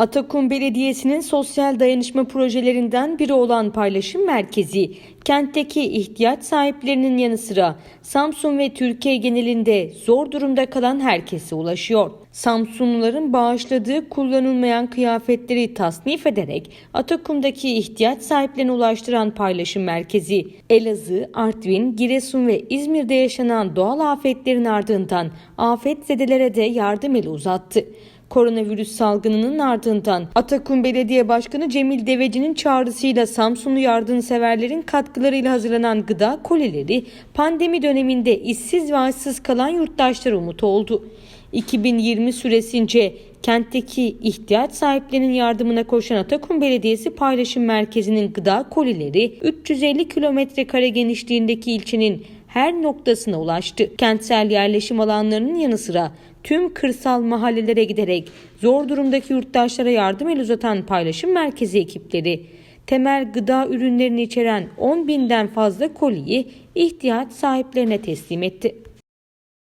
Atakum Belediyesi'nin sosyal dayanışma projelerinden biri olan paylaşım merkezi, kentteki ihtiyaç sahiplerinin yanı sıra Samsun ve Türkiye genelinde zor durumda kalan herkese ulaşıyor. Samsunluların bağışladığı kullanılmayan kıyafetleri tasnif ederek Atakum'daki ihtiyaç sahiplerine ulaştıran paylaşım merkezi, Elazığ, Artvin, Giresun ve İzmir'de yaşanan doğal afetlerin ardından afetzedelere de yardım eli uzattı. Koronavirüs salgınının ardından Atakum Belediye Başkanı Cemil Deveci'nin çağrısıyla Samsunlu yardımseverlerin katkılarıyla hazırlanan gıda kolileri pandemi döneminde işsiz ve açsız kalan yurttaşlara umut oldu. 2020 süresince kentteki ihtiyaç sahiplerinin yardımına koşan Atakum Belediyesi Paylaşım Merkezi'nin gıda kolileri 350 kilometre kare genişliğindeki ilçenin her noktasına ulaştı. Kentsel yerleşim alanlarının yanı sıra tüm kırsal mahallelere giderek zor durumdaki yurttaşlara yardım el uzatan paylaşım merkezi ekipleri temel gıda ürünlerini içeren 10 binden fazla koliyi ihtiyaç sahiplerine teslim etti.